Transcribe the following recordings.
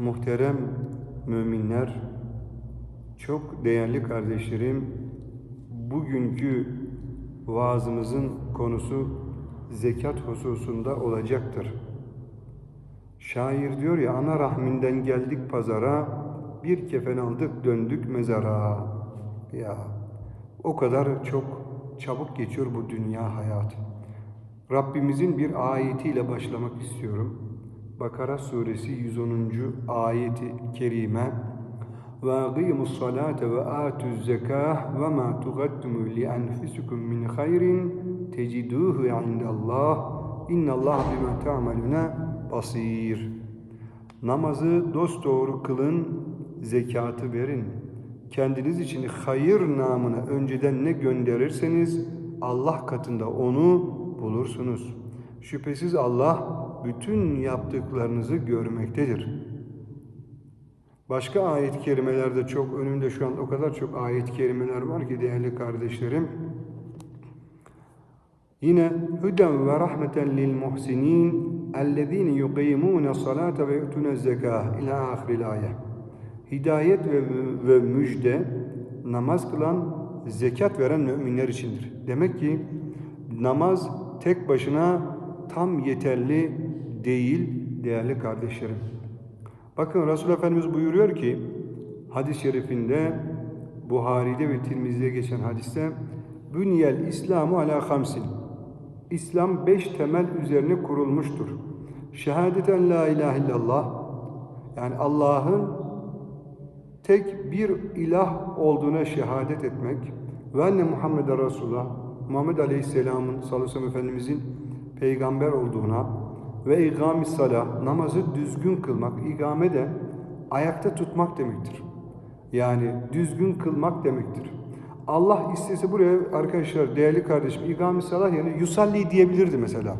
Muhterem müminler, çok değerli kardeşlerim, bugünkü vaazımızın konusu zekat hususunda olacaktır. Şair diyor ya, ana rahminden geldik pazara, bir kefen aldık döndük mezara. Ya o kadar çok çabuk geçiyor bu dünya hayatı. Rabbimizin bir ayetiyle başlamak istiyorum. Bakara suresi 110. ayeti kerime ve aqimus salate ve atuz zekah ve ma tuqaddimu li enfusikum min hayrin teciduhu indallah innallah bima ta'maluna basir. Namazı dosdoğru kılın, zekatı verin. Kendiniz için hayır namına önceden ne gönderirseniz Allah katında onu bulursunuz. Şüphesiz Allah bütün yaptıklarınızı görmektedir. Başka ayet-i kerimelerde çok önümde şu an o kadar çok ayet-i kerimeler var ki değerli kardeşlerim. Yine hüden ve rahmeten lil muhsinin ellezine yuqimune salate ve yu'tune zekah ila ahiril ayet. Hidayet ve, ve müjde namaz kılan, zekat veren müminler içindir. Demek ki namaz tek başına tam yeterli değil değerli kardeşlerim. Bakın Resul Efendimiz buyuruyor ki hadis-i şerifinde Buhari'de ve Tirmizi'de geçen hadiste Bünyel İslamu ala hamsin İslam beş temel üzerine kurulmuştur. Şehadeten la ilahe illallah yani Allah'ın tek bir ilah olduğuna şehadet etmek ve anne Muhammed'e Resulullah Muhammed Aleyhisselam'ın sallallahu aleyhi ve sellem Efendimizin peygamber olduğuna ve ikam salah namazı düzgün kılmak ikame de ayakta tutmak demektir. Yani düzgün kılmak demektir. Allah istese buraya arkadaşlar değerli kardeşim ikam salah yani yusalli diyebilirdi mesela.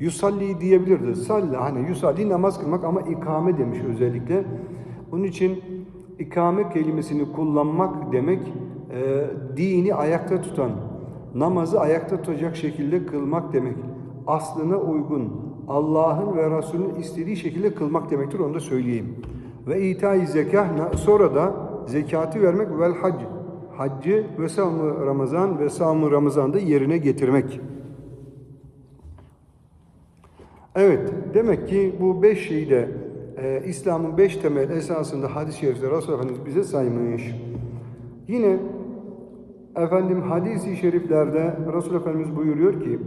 Yusalli diyebilirdi. Salla hani yusalli namaz kılmak ama ikame demiş özellikle. Onun için ikame kelimesini kullanmak demek e, dini ayakta tutan, namazı ayakta tutacak şekilde kılmak demek. Aslına uygun, Allah'ın ve Resulünün istediği şekilde kılmak demektir. Onu da söyleyeyim. Ve ita zekah sonra da zekatı vermek vel hac. Haccı ve savmı Ramazan ve savmı Ramazan'da yerine getirmek. Evet, demek ki bu beş şeyi de e, İslam'ın beş temel esasında hadis-i şerifte Resulullah Efendimiz bize saymış. Yine efendim hadis-i şeriflerde Resulullah Efendimiz buyuruyor ki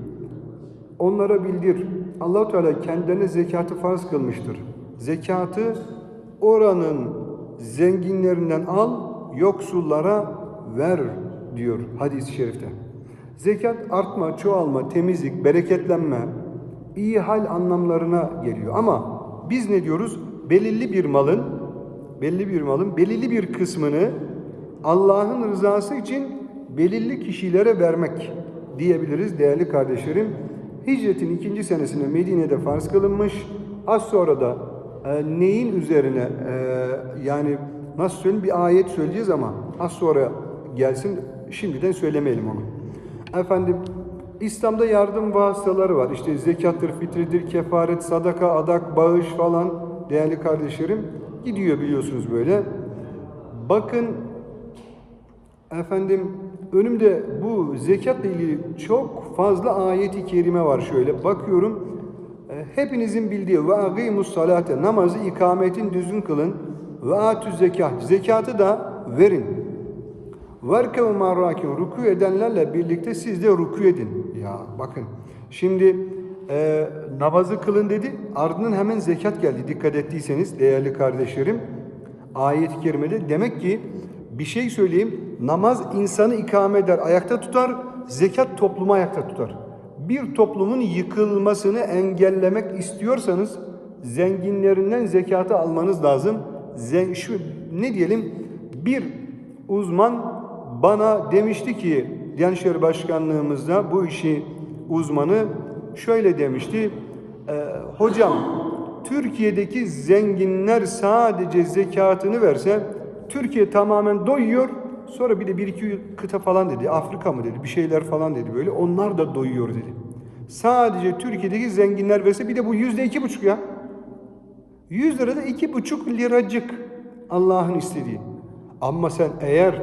onlara bildir. Allahu Teala kendilerine zekatı farz kılmıştır. Zekatı oranın zenginlerinden al, yoksullara ver diyor hadis-i şerifte. Zekat artma, çoğalma, temizlik, bereketlenme, iyi hal anlamlarına geliyor. Ama biz ne diyoruz? Belirli bir malın, belli bir malın belirli bir kısmını Allah'ın rızası için belirli kişilere vermek diyebiliriz değerli kardeşlerim. Hicretin ikinci senesinde Medine'de farz kılınmış. Az sonra da e, neyin üzerine e, yani nasıl söyleyeyim bir ayet söyleyeceğiz ama az sonra gelsin şimdiden söylemeyelim onu. Efendim İslam'da yardım vasıtaları var. İşte zekattır, fitridir, kefaret, sadaka, adak, bağış falan değerli kardeşlerim gidiyor biliyorsunuz böyle. Bakın efendim önümde bu zekatla ilgili çok fazla ayeti kerime var şöyle bakıyorum. E, hepinizin bildiği ve agimus salate namazı ikametin düzgün kılın ve atü zekat zekatı da verin. Varkev marrakin ruku edenlerle birlikte siz de ruku edin. Ya bakın şimdi e, namazı kılın dedi ardından hemen zekat geldi dikkat ettiyseniz değerli kardeşlerim. Ayet-i kerimede demek ki bir şey söyleyeyim namaz insanı ikame eder ayakta tutar zekat toplumu ayakta tutar. Bir toplumun yıkılmasını engellemek istiyorsanız zenginlerinden zekatı almanız lazım. Zen, şu ne diyelim bir uzman bana demişti ki Diyanet İşleri Başkanlığımızda bu işi uzmanı şöyle demişti. E, hocam Türkiye'deki zenginler sadece zekatını verse Türkiye tamamen doyuyor. Sonra bir de bir iki kıta falan dedi. Afrika mı dedi bir şeyler falan dedi böyle. Onlar da doyuyor dedi. Sadece Türkiye'deki zenginler verse bir de bu yüzde iki buçuk ya. 100 lira da iki buçuk liracık Allah'ın istediği. Ama sen eğer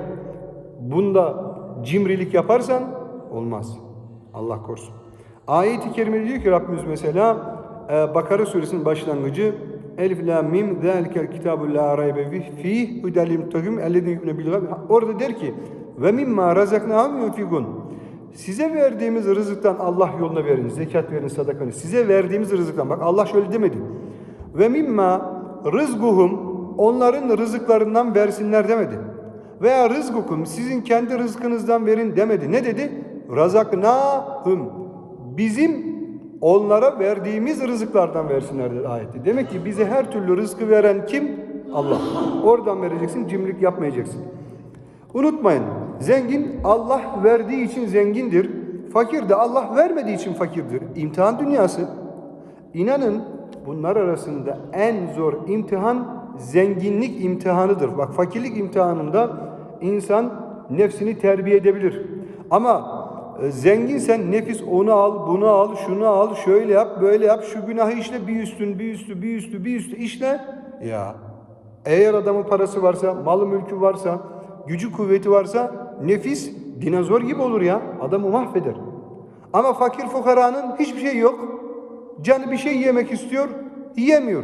bunda cimrilik yaparsan olmaz. Allah korusun. Ayet-i kerimede diyor ki Rabbimiz mesela e, Bakara suresinin başlangıcı Elif la mim zalikel kitabu la raybe fih hudel lil muttaqin ellezine bil. Orada der ki ve mimma razaknahum yunfikun. Size verdiğimiz rızıktan Allah yoluna verin, zekat verin, sadakanı. Size verdiğimiz rızıktan. Bak Allah şöyle demedi. Ve mimma rızguhum onların rızıklarından versinler demedi. Veya rızgukum sizin kendi rızkınızdan verin demedi. Ne dedi? Razaknahum. Bizim onlara verdiğimiz rızıklardan versinler dedi ayette. Demek ki bize her türlü rızkı veren kim? Allah. Oradan vereceksin, cimrilik yapmayacaksın. Unutmayın, zengin Allah verdiği için zengindir. Fakir de Allah vermediği için fakirdir. İmtihan dünyası. İnanın bunlar arasında en zor imtihan zenginlik imtihanıdır. Bak fakirlik imtihanında insan nefsini terbiye edebilir. Ama zenginsen nefis onu al, bunu al, şunu al, şöyle yap, böyle yap, şu günahı işle, bir üstün, bir üstü, bir üstü, bir üstü işle. Ya eğer adamın parası varsa, malı mülkü varsa, gücü kuvveti varsa nefis dinozor gibi olur ya. Adamı mahveder. Ama fakir fukaranın hiçbir şey yok. Canı bir şey yemek istiyor, yiyemiyor.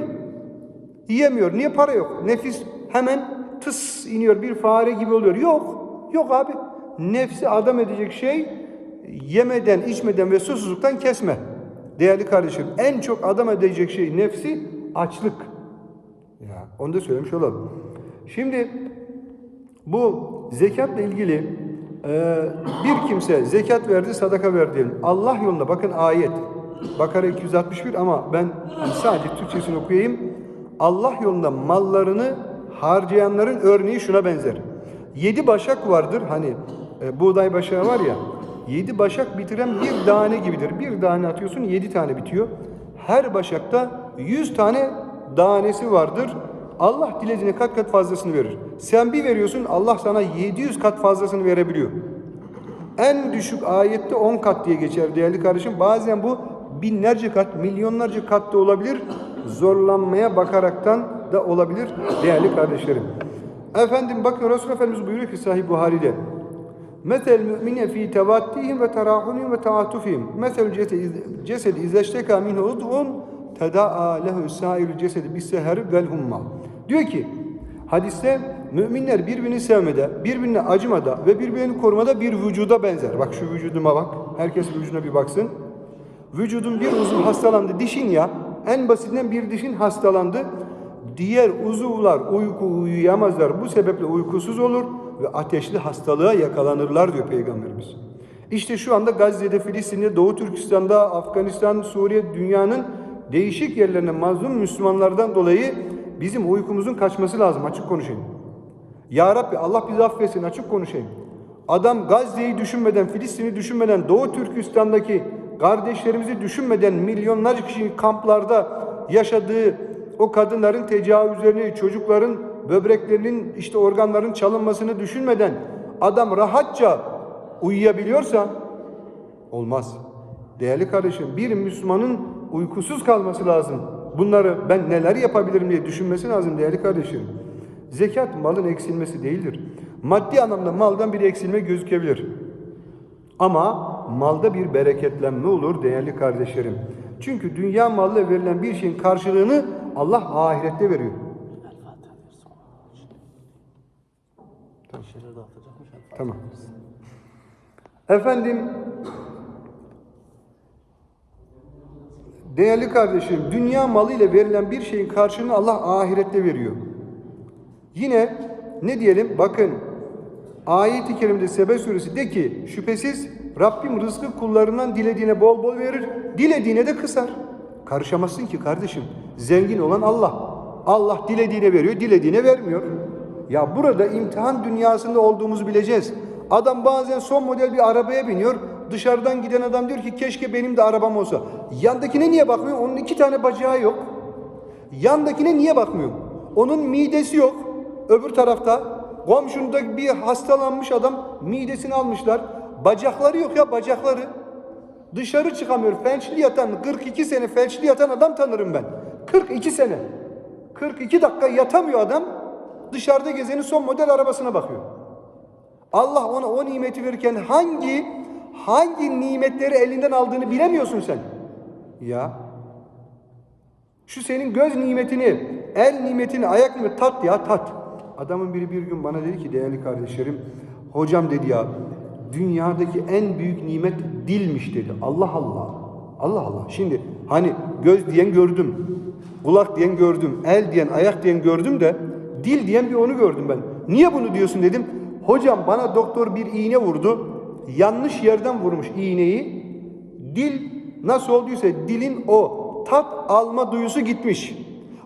Yiyemiyor. Niye para yok? Nefis hemen tıs iniyor bir fare gibi oluyor. Yok. Yok abi. Nefsi adam edecek şey yemeden, içmeden ve susuzluktan kesme. Değerli kardeşim en çok adam edecek şey nefsi açlık. Ya onu da söylemiş olalım. Şimdi bu zekatla ilgili e, bir kimse zekat verdi, sadaka verdi. Allah yolunda bakın ayet. Bakara 261 ama ben sadece Türkçesini okuyayım. Allah yolunda mallarını harcayanların örneği şuna benzer. Yedi başak vardır hani e, buğday başağı var ya. Yedi başak bitiren bir tane gibidir. Bir tane atıyorsun yedi tane bitiyor. Her başakta yüz tane tanesi vardır. Allah dilediğine kat kat fazlasını verir. Sen bir veriyorsun Allah sana 700 kat fazlasını verebiliyor. En düşük ayette 10 kat diye geçer değerli kardeşim. Bazen bu binlerce kat, milyonlarca kat da olabilir. Zorlanmaya bakaraktan da olabilir değerli kardeşlerim. Efendim bakın Resul Efendimiz buyuruyor ki Sahih Buhari'de. Mesel mümine fi tevattihim ve terahunihim ve taatufihim. Mesel cesed izleşteka minhu ud'un tedaa lehu sairü cesedi bis seheri vel humma. Diyor ki hadiste müminler birbirini sevmede, birbirine acımada ve birbirini korumada bir vücuda benzer. Bak şu vücuduma bak. Herkes vücuduna bir baksın. Vücudun bir uzun hastalandı. Dişin ya. En basitinden bir dişin hastalandı. Diğer uzuvlar uyku uyuyamazlar. Bu sebeple uykusuz olur ve ateşli hastalığa yakalanırlar diyor Peygamberimiz. İşte şu anda Gazze'de, Filistin'de, Doğu Türkistan'da, Afganistan, Suriye, dünyanın değişik yerlerine mazlum Müslümanlardan dolayı bizim uykumuzun kaçması lazım. Açık konuşayım. Ya Rabbi Allah bizi affetsin açık konuşayım. Adam Gazze'yi düşünmeden, Filistin'i düşünmeden, Doğu Türkistan'daki kardeşlerimizi düşünmeden milyonlarca kişinin kamplarda yaşadığı o kadınların tecavüzlerini, çocukların böbreklerinin işte organların çalınmasını düşünmeden adam rahatça uyuyabiliyorsa olmaz. Değerli kardeşim bir Müslümanın uykusuz kalması lazım. Bunları ben neler yapabilirim diye düşünmesi lazım değerli kardeşim. Zekat malın eksilmesi değildir. Maddi anlamda maldan bir eksilme gözükebilir. Ama malda bir bereketlenme olur değerli kardeşlerim. Çünkü dünya malıyla verilen bir şeyin karşılığını Allah ahirette veriyor. Tamam. Efendim Değerli kardeşim, dünya malı ile verilen bir şeyin karşılığını Allah ahirette veriyor. Yine ne diyelim? Bakın ayet-i kerimde Sebe suresi de ki şüphesiz Rabbim rızkı kullarından dilediğine bol bol verir, dilediğine de kısar. Karışamazsın ki kardeşim. Zengin olan Allah. Allah dilediğine veriyor, dilediğine vermiyor. Ya burada imtihan dünyasında olduğumuzu bileceğiz. Adam bazen son model bir arabaya biniyor. Dışarıdan giden adam diyor ki keşke benim de arabam olsa. Yandakine niye bakmıyor? Onun iki tane bacağı yok. Yandakine niye bakmıyor? Onun midesi yok. Öbür tarafta komşunda bir hastalanmış adam midesini almışlar. Bacakları yok ya bacakları. Dışarı çıkamıyor. Felçli yatan 42 sene felçli yatan adam tanırım ben. 42 sene. 42 dakika yatamıyor adam. Dışarıda gezenin son model arabasına bakıyor. Allah ona o nimeti verirken hangi hangi nimetleri elinden aldığını bilemiyorsun sen. Ya şu senin göz nimetini, el nimetini, ayak nimetini tat ya tat. Adamın biri bir gün bana dedi ki değerli kardeşlerim, hocam dedi ya dünyadaki en büyük nimet dilmiş dedi. Allah Allah. Allah Allah. Şimdi hani göz diyen gördüm. Kulak diyen gördüm. El diyen, ayak diyen gördüm de dil diyen bir onu gördüm ben. Niye bunu diyorsun dedim. Hocam bana doktor bir iğne vurdu. Yanlış yerden vurmuş iğneyi. Dil nasıl olduysa dilin o tat alma duyusu gitmiş.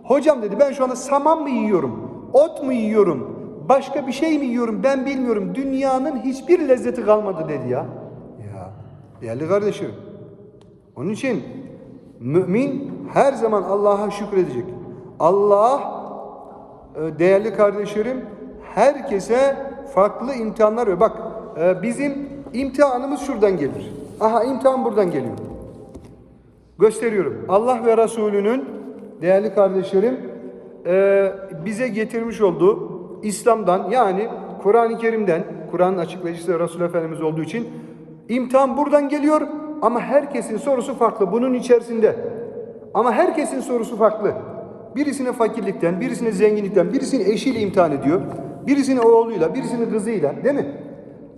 Hocam dedi ben şu anda saman mı yiyorum? Ot mu yiyorum? Başka bir şey mi yiyorum? Ben bilmiyorum. Dünyanın hiçbir lezzeti kalmadı dedi ya. Ya değerli kardeşim. Onun için mümin her zaman Allah'a şükredecek. Allah değerli kardeşlerim herkese farklı imtihanlar veriyor. Bak e, bizim imtihanımız şuradan gelir. Aha imtihan buradan geliyor. Gösteriyorum. Allah ve Resulünün değerli kardeşlerim e, bize getirmiş olduğu İslam'dan yani Kur'an-ı Kerim'den Kur'an'ın açıklayıcısı Resul Efendimiz olduğu için imtihan buradan geliyor ama herkesin sorusu farklı bunun içerisinde. Ama herkesin sorusu farklı. Birisine fakirlikten, birisine zenginlikten, birisini eşiyle imtihan ediyor. Birisini oğluyla, birisini kızıyla değil mi?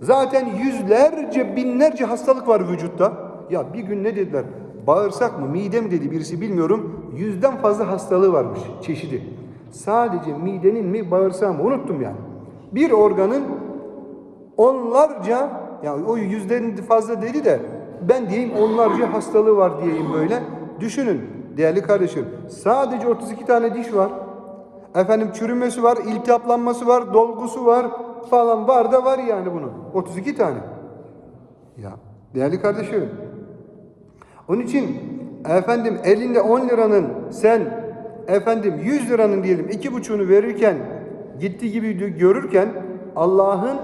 Zaten yüzlerce, binlerce hastalık var vücutta. Ya bir gün ne dediler? Bağırsak mı, mide mi dedi birisi bilmiyorum. Yüzden fazla hastalığı varmış çeşidi. Sadece midenin mi, bağırsağı mı? Unuttum yani. Bir organın onlarca, yani o yüzden fazla dedi de ben diyeyim onlarca hastalığı var diyeyim böyle. Düşünün değerli kardeşim. Sadece 32 tane diş var. Efendim çürümesi var, iltihaplanması var, dolgusu var falan var da var yani bunun. 32 tane. Ya değerli kardeşim. Onun için efendim elinde 10 liranın sen efendim 100 liranın diyelim iki buçuğunu verirken gitti gibi görürken Allah'ın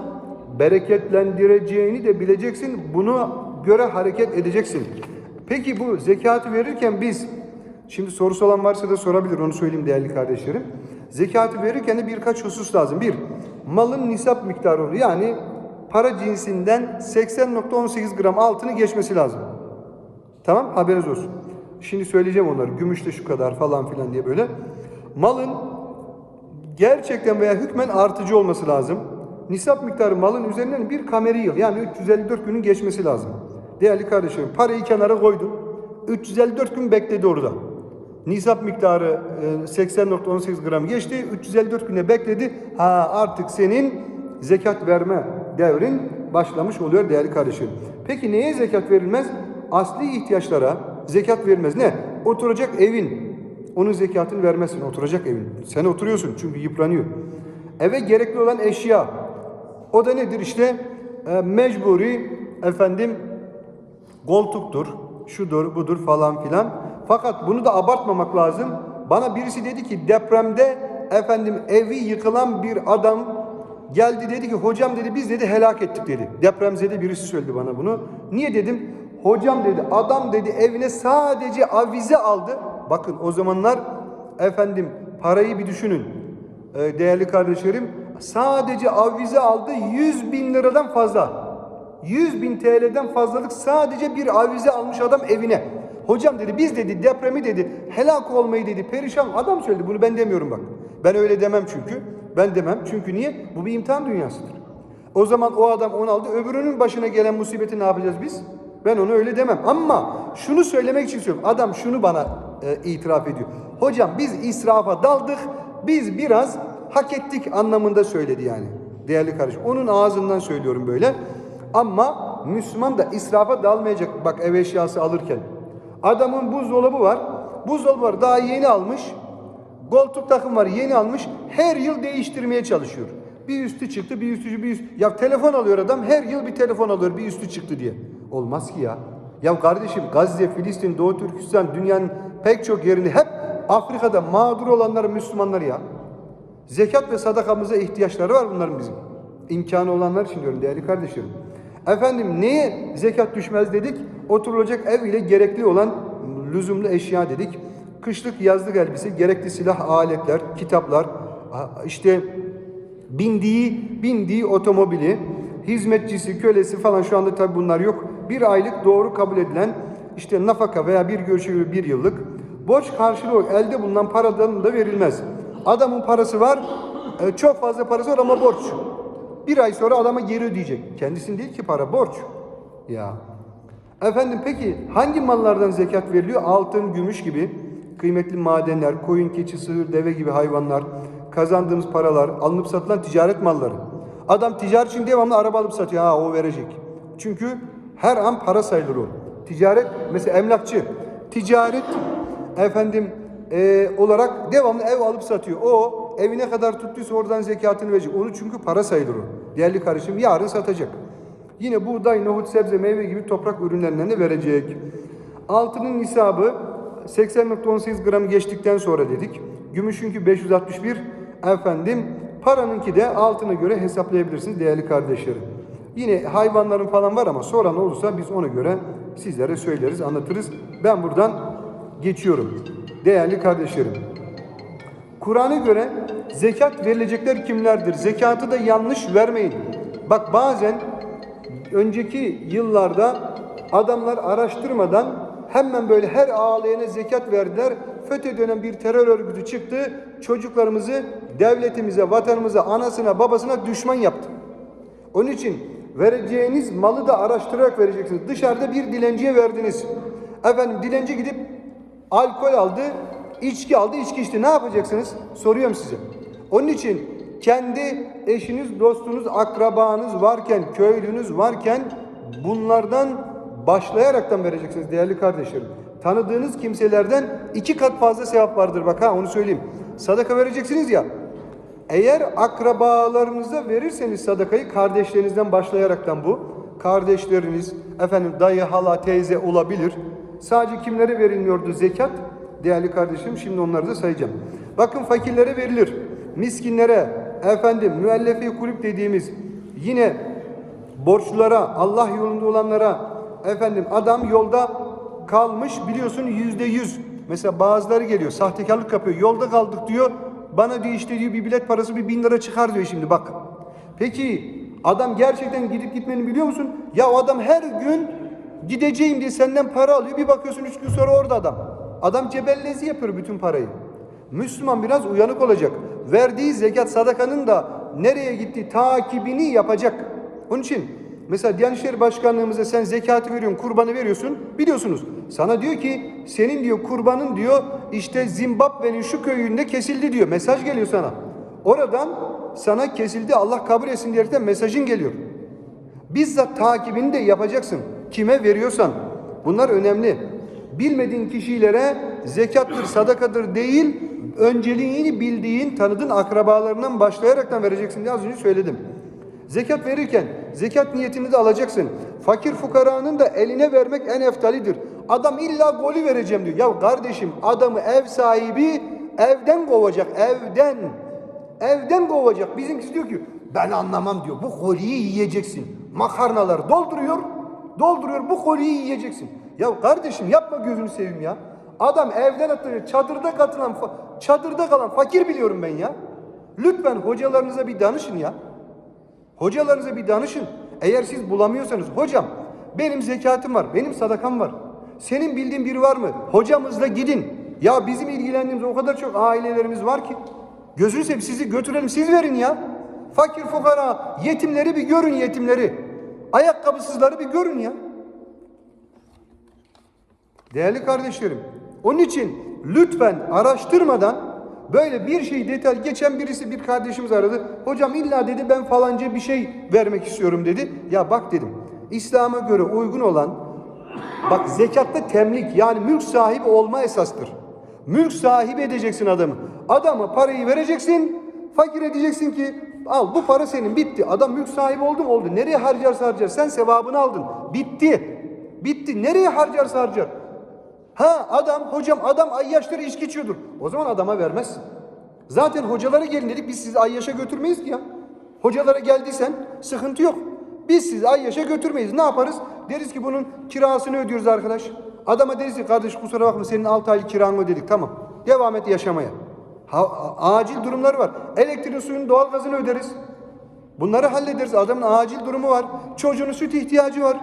bereketlendireceğini de bileceksin. Buna göre hareket edeceksin. Peki bu zekatı verirken biz şimdi sorusu olan varsa da sorabilir onu söyleyeyim değerli kardeşlerim. Zekatı verirken de birkaç husus lazım. Bir, malın nisap miktarı yani para cinsinden 80.18 gram altını geçmesi lazım. Tamam haberiniz olsun. Şimdi söyleyeceğim onları. Gümüşte şu kadar falan filan diye böyle. Malın gerçekten veya hükmen artıcı olması lazım. Nisap miktarı malın üzerinden bir kameri yıl yani 354 günün geçmesi lazım. Değerli kardeşlerim parayı kenara koydum. 354 gün bekledi orada. Nisap miktarı e, 80.18 gram geçti. 354 güne bekledi. Ha artık senin zekat verme devrin başlamış oluyor değerli kardeşim. Peki neye zekat verilmez? Asli ihtiyaçlara zekat verilmez. Ne? Oturacak evin. Onun zekatını vermezsin. Oturacak evin. Sen oturuyorsun çünkü yıpranıyor. Eve gerekli olan eşya. O da nedir işte? E, mecburi efendim koltuktur, şudur, budur falan filan. Fakat bunu da abartmamak lazım. Bana birisi dedi ki depremde efendim evi yıkılan bir adam geldi dedi ki hocam dedi biz dedi helak ettik dedi. Depremzede birisi söyledi bana bunu. Niye dedim? Hocam dedi adam dedi evine sadece avize aldı. Bakın o zamanlar efendim parayı bir düşünün. Ee, değerli kardeşlerim sadece avize aldı 100 bin liradan fazla. 100 bin TL'den fazlalık sadece bir avize almış adam evine. Hocam dedi biz dedi depremi dedi helak olmayı dedi perişan adam söyledi bunu ben demiyorum bak. Ben öyle demem çünkü. Ben demem çünkü niye? Bu bir imtihan dünyasıdır. O zaman o adam onu aldı öbürünün başına gelen musibeti ne yapacağız biz? Ben onu öyle demem. Ama şunu söylemek için söylüyorum. Adam şunu bana e, itiraf ediyor. Hocam biz israfa daldık. Biz biraz hak ettik anlamında söyledi yani. Değerli kardeşim. Onun ağzından söylüyorum böyle. Ama Müslüman da israfa dalmayacak bak ev eşyası alırken. Adamın buzdolabı var. Buzdolabı var daha yeni almış. Koltuk takım var yeni almış. Her yıl değiştirmeye çalışıyor. Bir üstü çıktı bir üstü bir üstü. Ya telefon alıyor adam her yıl bir telefon alıyor bir üstü çıktı diye. Olmaz ki ya. Ya kardeşim Gazze, Filistin, Doğu Türkistan dünyanın pek çok yerinde hep Afrika'da mağdur olanlar Müslümanlar ya. Zekat ve sadakamıza ihtiyaçları var bunların bizim. İmkanı olanlar için diyorum değerli kardeşlerim. Efendim neye zekat düşmez dedik? Oturulacak ev ile gerekli olan lüzumlu eşya dedik. kışlık yazlık elbise, gerekli silah, aletler, kitaplar, işte bindiği bindiği otomobili, hizmetçisi, kölesi falan şu anda tabi bunlar yok. Bir aylık doğru kabul edilen işte nafaka veya bir görüşü bir yıllık borç karşılığı elde bulunan paradan da verilmez. Adamın parası var, e, çok fazla parası var ama borç. Bir ay sonra adama geri ödeyecek. Kendisinin değil ki para, borç. Ya. Efendim peki hangi mallardan zekat veriliyor? Altın, gümüş gibi kıymetli madenler, koyun, keçi, sığır, deve gibi hayvanlar, kazandığımız paralar, alınıp satılan ticaret malları. Adam ticaret için devamlı araba alıp satıyor. Ha o verecek. Çünkü her an para sayılır o. Ticaret mesela emlakçı. Ticaret efendim e, olarak devamlı ev alıp satıyor. O evine kadar tuttuysa oradan zekatını verecek. Onu çünkü para sayılır o. Değerli kardeşim yarın satacak. Yine buğday, nohut, sebze, meyve gibi toprak ürünlerinden de verecek. Altının nisabı 80.18 gram geçtikten sonra dedik. Gümüşünki 561. Efendim paranınki de altına göre hesaplayabilirsiniz değerli kardeşlerim. Yine hayvanların falan var ama sonra ne olursa biz ona göre sizlere söyleriz, anlatırız. Ben buradan geçiyorum. Değerli kardeşlerim. Kur'an'a göre zekat verilecekler kimlerdir? Zekatı da yanlış vermeyin. Bak bazen önceki yıllarda adamlar araştırmadan hemen böyle her ağlayana zekat verdiler. FETÖ dönen bir terör örgütü çıktı. Çocuklarımızı devletimize, vatanımıza, anasına, babasına düşman yaptı. Onun için vereceğiniz malı da araştırarak vereceksiniz. Dışarıda bir dilenciye verdiniz. Efendim dilenci gidip alkol aldı, içki aldı, içki içti. Ne yapacaksınız? Soruyorum size. Onun için kendi eşiniz, dostunuz, akrabanız varken, köylünüz varken bunlardan başlayaraktan vereceksiniz değerli kardeşlerim. Tanıdığınız kimselerden iki kat fazla sevap vardır bak ha onu söyleyeyim. Sadaka vereceksiniz ya. Eğer akrabalarınıza verirseniz sadakayı kardeşlerinizden başlayaraktan bu. Kardeşleriniz, efendim dayı, hala, teyze olabilir. Sadece kimlere verilmiyordu zekat? Değerli kardeşim şimdi onları da sayacağım. Bakın fakirlere verilir. Miskinlere, efendim müellefi kulüp dediğimiz yine borçlulara, Allah yolunda olanlara, efendim adam yolda kalmış biliyorsun yüzde yüz. Mesela bazıları geliyor sahtekarlık yapıyor. Yolda kaldık diyor. Bana diyor işte diyor bir bilet parası bir bin lira çıkar diyor şimdi bak. Peki adam gerçekten gidip gitmeni biliyor musun? Ya o adam her gün gideceğim diye senden para alıyor. Bir bakıyorsun üç gün sonra orada adam. Adam cebellezi yapıyor bütün parayı. Müslüman biraz uyanık olacak. Verdiği zekat sadakanın da nereye gitti takibini yapacak. Onun için mesela Diyanet İşleri Başkanlığımıza sen zekatı veriyorsun, kurbanı veriyorsun. Biliyorsunuz. Sana diyor ki senin diyor kurbanın diyor işte Zimbabwe'nin şu köyünde kesildi diyor. Mesaj geliyor sana. Oradan sana kesildi Allah kabul etsin diyerekten mesajın geliyor. Bizzat takibini de yapacaksın. Kime veriyorsan. Bunlar önemli. Bilmediğin kişilere zekattır, sadakadır değil, önceliğini bildiğin, tanıdığın akrabalarından başlayaraktan vereceksin diye az önce söyledim. Zekat verirken zekat niyetini de alacaksın. Fakir fukaranın da eline vermek en eftalidir. Adam illa golü vereceğim diyor. Ya kardeşim adamı ev sahibi evden kovacak, evden. Evden kovacak. Bizimkisi diyor ki ben anlamam diyor. Bu koliyi yiyeceksin. Makarnalar dolduruyor. Dolduruyor bu koliyi yiyeceksin. Ya kardeşim yapma gözünü seveyim ya. Adam evden atıyor. Çadırda katılan çadırda kalan fakir biliyorum ben ya. Lütfen hocalarınıza bir danışın ya. Hocalarınıza bir danışın. Eğer siz bulamıyorsanız hocam benim zekatım var, benim sadakam var. Senin bildiğin biri var mı? Hocamızla gidin. Ya bizim ilgilendiğimiz o kadar çok ailelerimiz var ki. Gözünü seveyim sizi götürelim siz verin ya. Fakir fukara, yetimleri bir görün yetimleri. Ayakkabısızları bir görün ya. Değerli kardeşlerim, onun için lütfen araştırmadan böyle bir şey detay geçen birisi bir kardeşimiz aradı. Hocam illa dedi ben falanca bir şey vermek istiyorum dedi. Ya bak dedim. İslam'a göre uygun olan bak zekatta temlik yani mülk sahibi olma esastır. Mülk sahibi edeceksin adamı. Adama parayı vereceksin. Fakir edeceksin ki al bu para senin bitti. Adam mülk sahibi oldu mu oldu. Nereye harcarsa harcar. Sen sevabını aldın. Bitti. Bitti. Nereye harcarsa harcar. Ha adam hocam adam ayyaşları içki içiyordur. O zaman adama vermezsin. Zaten hocalara gelin dedik biz sizi ayyaşa götürmeyiz ki ya. Hocalara geldiysen sıkıntı yok. Biz sizi ayyaşa götürmeyiz. Ne yaparız? Deriz ki bunun kirasını ödüyoruz arkadaş. Adama deriz ki kardeş kusura bakma senin 6 aylık kiranı ödedik tamam. Devam et yaşamaya. Ha, acil durumları var. Elektriğin, suyun, doğalgazını öderiz. Bunları hallederiz. Adamın acil durumu var. Çocuğunun süt ihtiyacı var.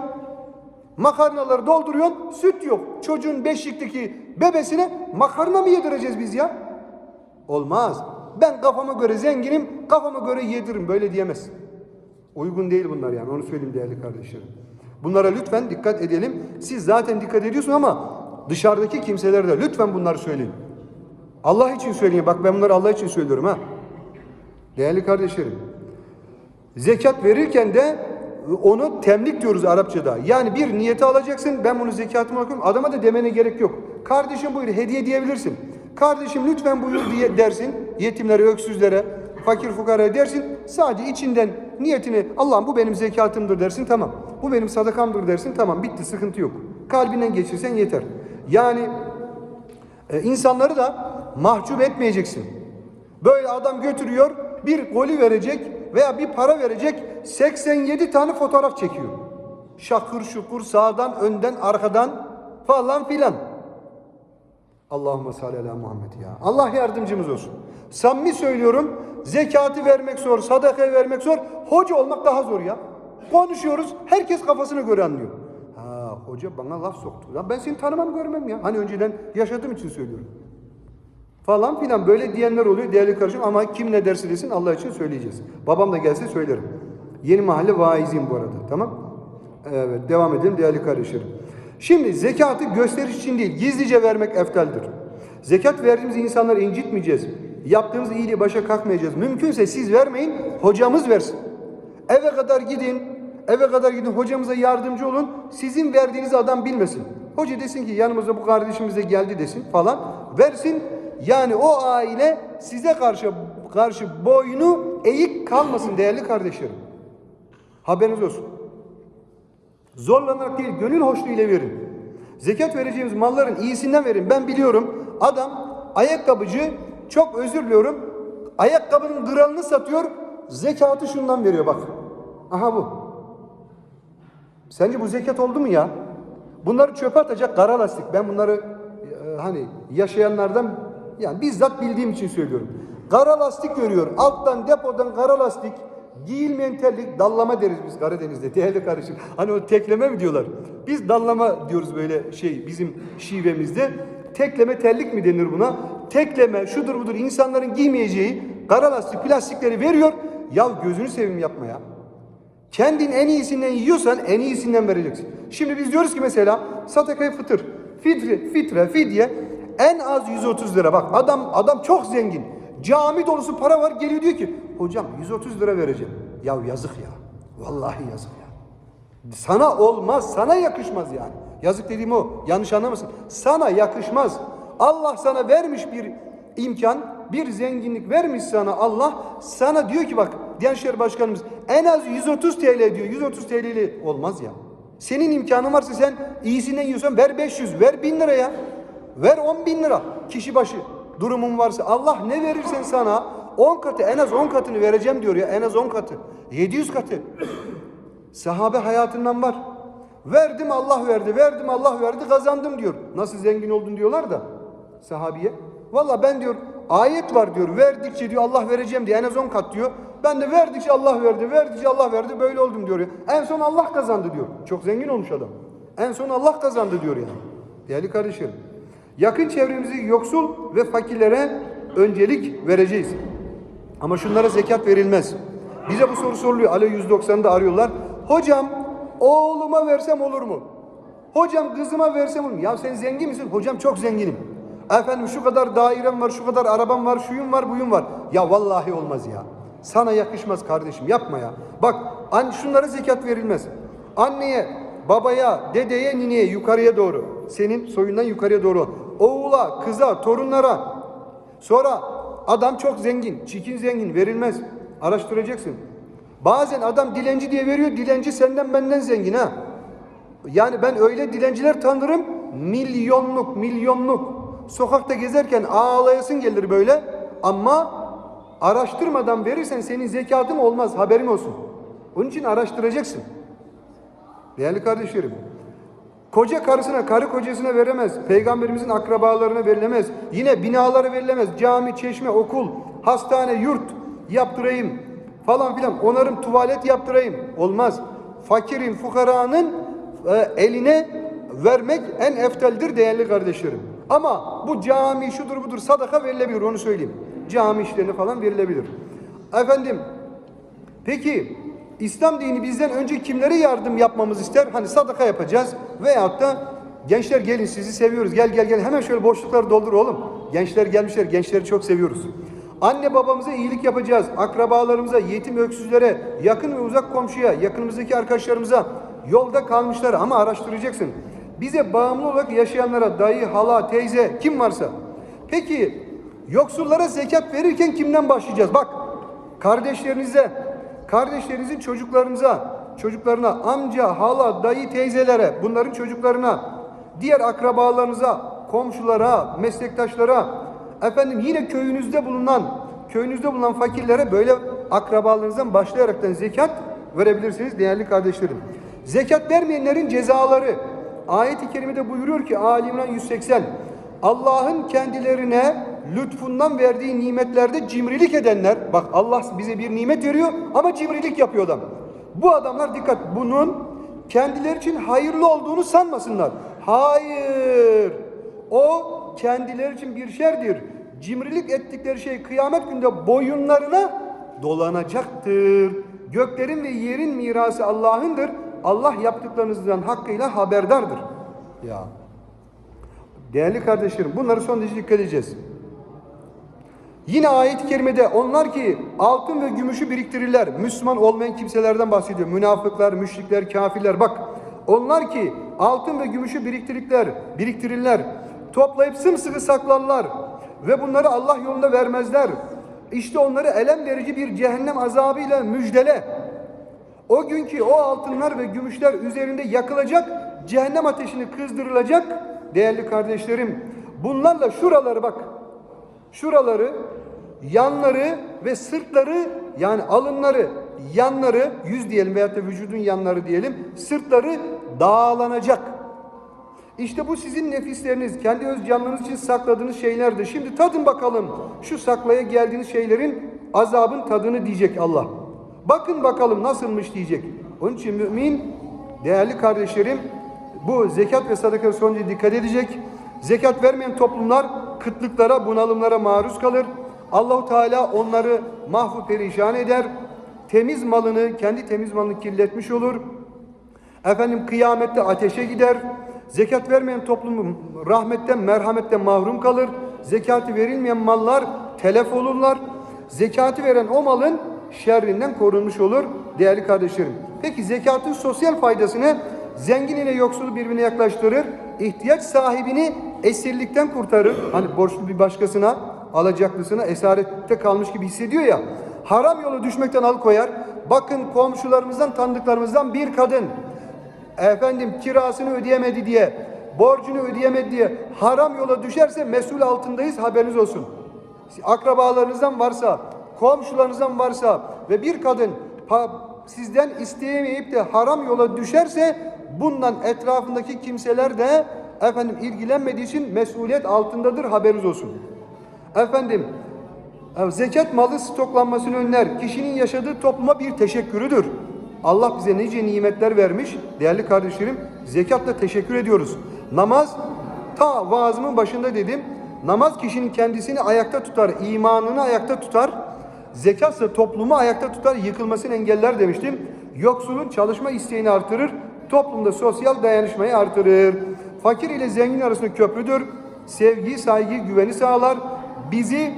Makarnaları dolduruyorsun, süt yok. Çocuğun beşikteki bebesine makarna mı yedireceğiz biz ya? Olmaz. Ben kafama göre zenginim, kafama göre yediririm. Böyle diyemezsin. Uygun değil bunlar yani. Onu söyleyeyim değerli kardeşlerim. Bunlara lütfen dikkat edelim. Siz zaten dikkat ediyorsun ama dışarıdaki kimselere de lütfen bunları söyleyin. Allah için söyleyin. Bak ben bunları Allah için söylüyorum ha. Değerli kardeşlerim. Zekat verirken de onu temlik diyoruz Arapçada. Yani bir niyeti alacaksın. Ben bunu zekatımı okuyorum. Adama da demene gerek yok. Kardeşim buyur hediye diyebilirsin. Kardeşim lütfen buyur diye dersin. Yetimlere, öksüzlere, fakir fukaraya dersin. Sadece içinden niyetini Allah'ım bu benim zekatımdır dersin tamam. Bu benim sadakamdır dersin tamam bitti sıkıntı yok. Kalbinden geçirsen yeter. Yani e, insanları da mahcup etmeyeceksin. Böyle adam götürüyor bir golü verecek veya bir para verecek 87 tane fotoğraf çekiyor. Şakır şukur sağdan önden arkadan falan filan. Allahümme salli ala Muhammed ya. Allah yardımcımız olsun. Samimi söylüyorum zekatı vermek zor, sadakayı vermek zor. Hoca olmak daha zor ya. Konuşuyoruz herkes kafasına göre anlıyor. Ha hoca bana laf soktu. Ya ben seni tanımam görmem ya. Hani önceden yaşadığım için söylüyorum falan filan böyle diyenler oluyor değerli kardeşim ama kim ne derse desin Allah için söyleyeceğiz. Babam da gelse söylerim. Yeni mahalle vaiziyim bu arada tamam Evet devam edelim değerli kardeşlerim. Şimdi zekatı gösteriş için değil gizlice vermek eftaldir. Zekat verdiğimiz insanları incitmeyeceğiz. Yaptığımız iyiliği başa kalkmayacağız. Mümkünse siz vermeyin hocamız versin. Eve kadar gidin eve kadar gidin hocamıza yardımcı olun. Sizin verdiğinizi adam bilmesin. Hoca desin ki yanımıza bu kardeşimiz de geldi desin falan. Versin yani o aile size karşı karşı boynu eğik kalmasın değerli kardeşlerim. Haberiniz olsun. Zorlanarak değil, gönül hoşluğuyla verin. Zekat vereceğimiz malların iyisinden verin. Ben biliyorum adam ayakkabıcı çok özür diliyorum. Ayakkabının kralını satıyor. Zekatı şundan veriyor bak. Aha bu. Sence bu zekat oldu mu ya? Bunları çöpe atacak kara lastik. Ben bunları e, hani yaşayanlardan yani bizzat bildiğim için söylüyorum. Kara lastik görüyor. Alttan depodan kara lastik giyilmeyen terlik dallama deriz biz Karadeniz'de. Değerli kardeşim. Hani o tekleme mi diyorlar? Biz dallama diyoruz böyle şey bizim şivemizde. Tekleme terlik mi denir buna? Tekleme şudur budur insanların giymeyeceği kara lastik plastikleri veriyor. Ya gözünü seveyim yapma ya. Kendin en iyisinden yiyorsan en iyisinden vereceksin. Şimdi biz diyoruz ki mesela sadakayı fıtır, fitre, fitre, fidye en az 130 lira. Bak adam adam çok zengin. Cami dolusu para var geliyor diyor ki hocam 130 lira vereceğim. Ya yazık ya. Vallahi yazık ya. Sana olmaz, sana yakışmaz yani. Yazık dediğim o. Yanlış anlamasın. Sana yakışmaz. Allah sana vermiş bir imkan, bir zenginlik vermiş sana Allah. Sana diyor ki bak Diyanet Başkanımız en az 130 TL diyor. 130 TL'li olmaz ya. Senin imkanın varsa sen iyisinden yiyorsan ver 500, ver 1000 lira ya. Ver 10 bin lira kişi başı durumun varsa. Allah ne verirsen sana 10 katı en az 10 katını vereceğim diyor ya. En az 10 katı. 700 katı. Sahabe hayatından var. Verdim Allah verdi, verdim Allah verdi, kazandım diyor. Nasıl zengin oldun diyorlar da sahabiye. Valla ben diyor ayet var diyor. Verdikçe diyor Allah vereceğim diye en az 10 kat diyor. Ben de verdikçe Allah verdi, verdikçe Allah verdi böyle oldum diyor. En son Allah kazandı diyor. Çok zengin olmuş adam. En son Allah kazandı diyor yani. Değerli kardeşlerim. Yakın çevremizi yoksul ve fakirlere öncelik vereceğiz. Ama şunlara zekat verilmez. Bize bu soru soruluyor. Alo 190'da arıyorlar. Hocam oğluma versem olur mu? Hocam kızıma versem olur mu? Ya sen zengin misin? Hocam çok zenginim. Efendim şu kadar dairem var, şu kadar arabam var, şuyum var, buyum var. Ya vallahi olmaz ya. Sana yakışmaz kardeşim yapma ya. Bak an şunlara zekat verilmez. Anneye, babaya, dedeye, nineye yukarıya doğru. Senin soyundan yukarıya doğru. Oğula, kıza, torunlara. Sonra adam çok zengin, çikin zengin verilmez. Araştıracaksın. Bazen adam dilenci diye veriyor. Dilenci senden benden zengin ha. Yani ben öyle dilenciler tanırım. Milyonluk, milyonluk. Sokakta gezerken ağlayasın gelir böyle. Ama araştırmadan verirsen senin zekatın olmaz. Haberin olsun. Onun için araştıracaksın. Değerli kardeşlerim. Koca karısına, karı kocasına veremez. Peygamberimizin akrabalarına verilemez. Yine binalara verilemez. Cami, çeşme, okul, hastane, yurt yaptırayım falan filan. Onarım, tuvalet yaptırayım. Olmaz. Fakirin, fukaranın e, eline vermek en efteldir değerli kardeşlerim. Ama bu cami şudur budur sadaka verilebilir onu söyleyeyim. Cami işlerine falan verilebilir. Efendim Peki İslam dini bizden önce kimlere yardım yapmamız ister? Hani sadaka yapacağız veyahut da gençler gelin sizi seviyoruz. Gel gel gel hemen şöyle boşlukları doldur oğlum. Gençler gelmişler. Gençleri çok seviyoruz. Anne babamıza iyilik yapacağız. Akrabalarımıza, yetim öksüzlere, yakın ve uzak komşuya, yakınımızdaki arkadaşlarımıza, yolda kalmışlara ama araştıracaksın. Bize bağımlı olarak yaşayanlara, dayı, hala, teyze kim varsa. Peki yoksullara zekat verirken kimden başlayacağız? Bak kardeşlerinize, kardeşlerinizin çocuklarınıza, çocuklarına, amca, hala, dayı, teyzelere, bunların çocuklarına, diğer akrabalarınıza, komşulara, meslektaşlara, efendim yine köyünüzde bulunan, köyünüzde bulunan fakirlere böyle akrabalarınızdan başlayaraktan zekat verebilirsiniz değerli kardeşlerim. Zekat vermeyenlerin cezaları. Ayet-i kerimede buyuruyor ki Ali İmran 180 Allah'ın kendilerine lütfundan verdiği nimetlerde cimrilik edenler, bak Allah bize bir nimet veriyor ama cimrilik yapıyor adam. Bu adamlar dikkat bunun kendileri için hayırlı olduğunu sanmasınlar. Hayır. O kendileri için bir şerdir. Cimrilik ettikleri şey kıyamet günde boyunlarına dolanacaktır. Göklerin ve yerin mirası Allah'ındır. Allah yaptıklarınızdan hakkıyla haberdardır. Ya Değerli kardeşlerim bunları son derece dikkat edeceğiz. Yine ayet-i kerimede onlar ki altın ve gümüşü biriktirirler. Müslüman olmayan kimselerden bahsediyor. Münafıklar, müşrikler, kafirler. Bak onlar ki altın ve gümüşü biriktirirler, biriktirirler. Toplayıp sımsıkı saklarlar ve bunları Allah yolunda vermezler. İşte onları elem verici bir cehennem azabıyla müjdele. O günkü o altınlar ve gümüşler üzerinde yakılacak, cehennem ateşini kızdırılacak değerli kardeşlerim. Bunlarla şuraları bak, şuraları, yanları ve sırtları yani alınları, yanları, yüz diyelim veyahut da vücudun yanları diyelim, sırtları dağlanacak. İşte bu sizin nefisleriniz, kendi öz canlınız için sakladığınız şeylerdir. Şimdi tadın bakalım şu saklaya geldiğiniz şeylerin azabın tadını diyecek Allah. Bakın bakalım nasılmış diyecek. Onun için mümin, değerli kardeşlerim, bu zekat ve sadaka sonucu dikkat edecek. Zekat vermeyen toplumlar kıtlıklara, bunalımlara maruz kalır. Allahu Teala onları mahvu perişan eder. Temiz malını, kendi temiz malını kirletmiş olur. Efendim kıyamette ateşe gider. Zekat vermeyen toplum rahmetten, merhametten mahrum kalır. Zekatı verilmeyen mallar telef olurlar. Zekatı veren o malın şerrinden korunmuş olur değerli kardeşlerim. Peki zekatın sosyal faydası ne? Zengin ile yoksulu birbirine yaklaştırır. ihtiyaç sahibini esirlikten kurtarır. Hani borçlu bir başkasına, alacaklısına esarette kalmış gibi hissediyor ya. Haram yolu düşmekten alıkoyar. Bakın komşularımızdan, tanıdıklarımızdan bir kadın efendim kirasını ödeyemedi diye, borcunu ödeyemedi diye haram yola düşerse mesul altındayız haberiniz olsun. Akrabalarınızdan varsa, komşularınızdan varsa ve bir kadın sizden isteyemeyip de haram yola düşerse bundan etrafındaki kimseler de efendim ilgilenmediği için mesuliyet altındadır haberiniz olsun. Efendim zekat malı stoklanmasını önler. Kişinin yaşadığı topluma bir teşekkürüdür. Allah bize nice nimetler vermiş. Değerli kardeşlerim zekatla teşekkür ediyoruz. Namaz ta vaazımın başında dedim. Namaz kişinin kendisini ayakta tutar, imanını ayakta tutar. Zekatsa toplumu ayakta tutar, yıkılmasını engeller demiştim. Yoksulun çalışma isteğini artırır, toplumda sosyal dayanışmayı artırır. Fakir ile zengin arasında köprüdür. Sevgi, saygı, güveni sağlar. Bizi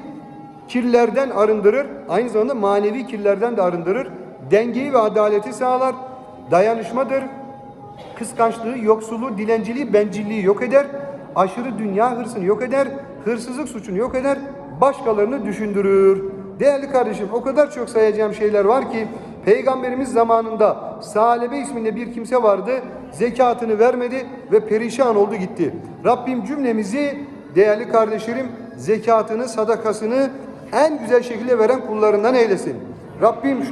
kirlerden arındırır. Aynı zamanda manevi kirlerden de arındırır. Dengeyi ve adaleti sağlar. Dayanışmadır. Kıskançlığı, yoksulluğu, dilenciliği, bencilliği yok eder. Aşırı dünya hırsını yok eder. Hırsızlık suçunu yok eder. Başkalarını düşündürür. Değerli kardeşim o kadar çok sayacağım şeyler var ki Peygamberimiz zamanında Salebe isminde bir kimse vardı. Zekatını vermedi ve perişan oldu gitti. Rabbim cümlemizi değerli kardeşlerim zekatını, sadakasını en güzel şekilde veren kullarından eylesin. Rabbim şu